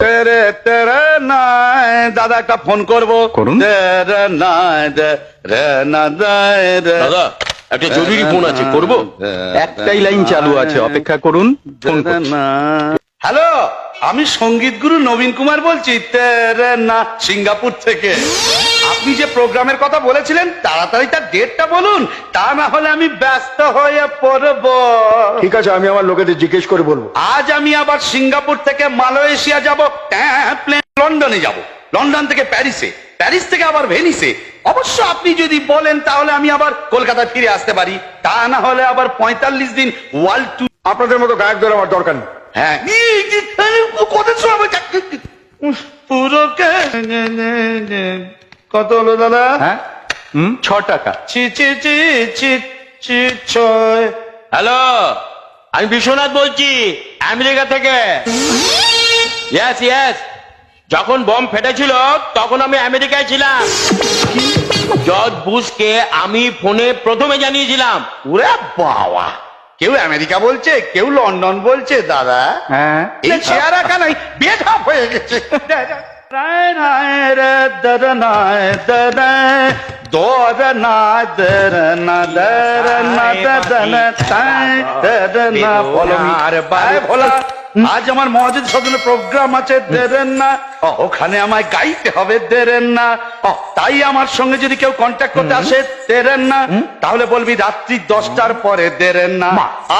তেরে তেরে নাই দাদা একটা ফোন করব করুন। তেরে নাই রে না দেয় রে দাদা একটা জরুরি ফোন আছে করব একটাই লাইন চালু আছে অপেক্ষা করুন ফোন করছি। হ্যালো আমি সংগীত গুরু নবীন কুমার বলছি না সিঙ্গাপুর থেকে। আপনি যে প্রোগ্রামের কথা বলেছিলেন তাড়াতাড়ি তার ডেটটা বলুন তা না হলে আমি ব্যস্ত হয়ে পড়ব। ঠিক আছে আমি আমার লোকেদের জিজ্ঞেস করে বলব। আজ আমি আবার সিঙ্গাপুর থেকে মালয়েশিয়া যাব প্লেন লন্ডনে যাব। লন্ডন থেকে প্যারিসে প্যারিস থেকে আবার ভেনিসে। অবশ্য আপনি যদি বলেন তাহলে আমি আবার কলকাতায় ফিরে আসতে পারি। তা না হলে আবার পঁয়তাল্লিশ দিন ওয়ার্ল্ড ট্যুর আপনাদের মতো গায়কদের আমার দরকার নেই। হ্যাঁ। কত সময় পুরো কত হলো দাদা? হ্যাঁ? হুম? ছ টাকা। চি চি চি চি চি ছয়। হ্যালো আমি বিশ্বনাথ বলছি আমেরিকা থেকে। ইয়েস ইয়েস যখন বম ফেটেছিল তখন আমি আমেরিকায় ছিলাম। জর্জ বুশকে আমি ফোনে প্রথমে জানিয়েছিলাম। ওরে বাবা! কেউ আমেরিকা বলছে কেউ লন্ডন বলছে দাদা। হ্যাঁ। এই চেয়ার রাখা নাই বেঠাপ হয়ে গেছে। রায় রায় রে দর নায় দর দর না দর না দর না দর না তাই দর না বলো আর বাই ভোলা। আজ আমার মহাজিদ সদনের প্রোগ্রাম আছে দেরেন না। ওখানে আমায় গাইতে হবে দেরেন না। তাই আমার সঙ্গে যদি কেউ কন্ট্যাক্ট করতে আসে দেরেন না। তাহলে বলবি রাত্রি দশটার পরে দেরেন না।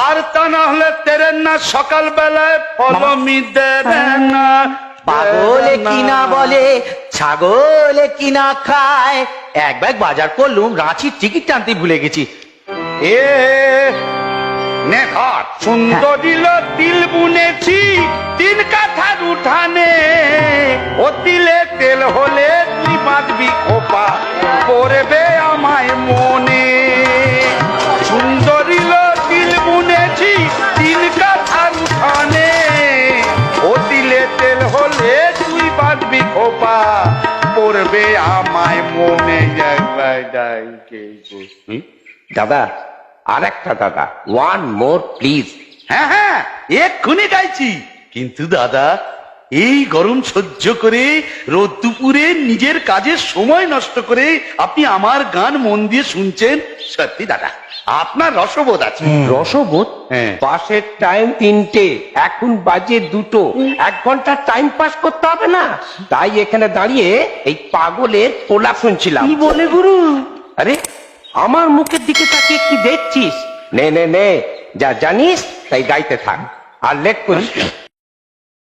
আর তা না হলে দেরেন না সকাল বেলায় ফলো মি দেরেন না। পাগলে কিনা বলে ছাগলে কিনা খায়। এক ব্যাগ বাজার করলুম রাঁচির টিকিট টানতে ভুলে গেছি। এ নেখার সুন্দরীল তিল বুনেছি তিন কাঠার উঠানে ও তিলে তেল হলে তুই বাঁধবি খোপা পড়বে আমায় মনে। সুন্দরীল তিল বুনেছি তিন কাঠার উঠানে ও তিলে তেল হলে তুই বাঁধবি খোপা পড়বে আমায় মনে? দাদা আর একটা দাদা ওয়ান মোর প্লিজ হ্যাঁ হ্যাঁ এক্ষুনি গাইছি। কিন্তু দাদা এই গরম সহ্য করে রোদ দুপুরে নিজের কাজের সময় নষ্ট করে আপনি আমার গান মন দিয়ে শুনছেন? সত্যি দাদা আপনার রসবোধ আছে। রসবোধ? হ্যাঁ। পাশের টাইম তিনটে এখন বাজে দুটো। এক ঘণ্টা টাইম পাস করতে হবে না? তাই এখানে দাঁড়িয়ে এই পাগলের পোলা শুনছিলাম। কি বলে গুরু? আরে আমার মুখের দিকে তাকিয়ে কি দেখছিস? নে নে নে যা জানিস তাই গাইতে থাক। আর লেট করিস।